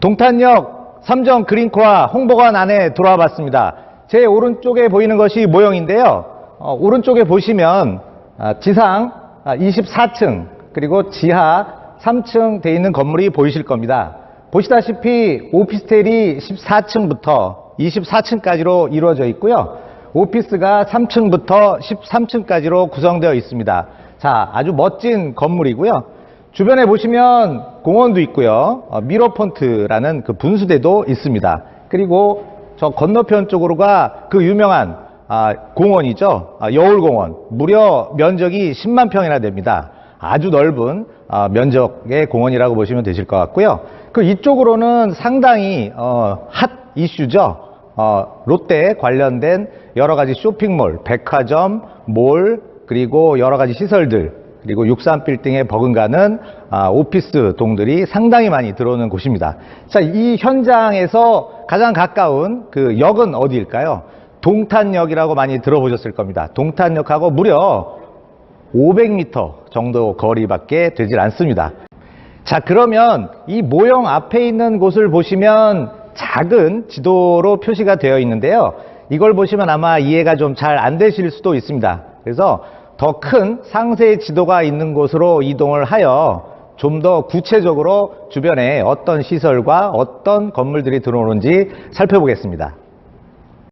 동탄역 삼정 그린코아 홍보관 안에 돌아와 봤습니다. 제 오른쪽에 보이는 것이 모형인데요. 어, 오른쪽에 보시면 아, 지상 24층 그리고 지하 3층 돼 있는 건물이 보이실 겁니다. 보시다시피 오피스텔이 14층부터 24층까지로 이루어져 있고요. 오피스가 3층부터 13층까지로 구성되어 있습니다. 자, 아주 멋진 건물이고요. 주변에 보시면 공원도 있고요. 어, 미러폰트라는 그 분수대도 있습니다. 그리고 저 건너편 쪽으로가 그 유명한 아, 공원이죠. 아, 여울공원. 무려 면적이 10만 평이나 됩니다. 아주 넓은 아, 면적의 공원이라고 보시면 되실 것 같고요. 그 이쪽으로는 상당히 어, 핫 이슈죠. 어, 롯데 관련된 여러 가지 쇼핑몰, 백화점, 몰, 그리고 여러 가지 시설들, 그리고 63빌딩에 버금가는 아, 오피스 동들이 상당히 많이 들어오는 곳입니다. 자, 이 현장에서 가장 가까운 그 역은 어디일까요? 동탄역이라고 많이 들어보셨을 겁니다. 동탄역하고 무려 500m 정도 거리밖에 되질 않습니다. 자, 그러면 이 모형 앞에 있는 곳을 보시면 작은 지도로 표시가 되어 있는데요. 이걸 보시면 아마 이해가 좀 잘 안 되실 수도 있습니다. 그래서 더 큰 상세 지도가 있는 곳으로 이동을 하여 좀 더 구체적으로 주변에 어떤 시설과 어떤 건물들이 들어오는지 살펴보겠습니다.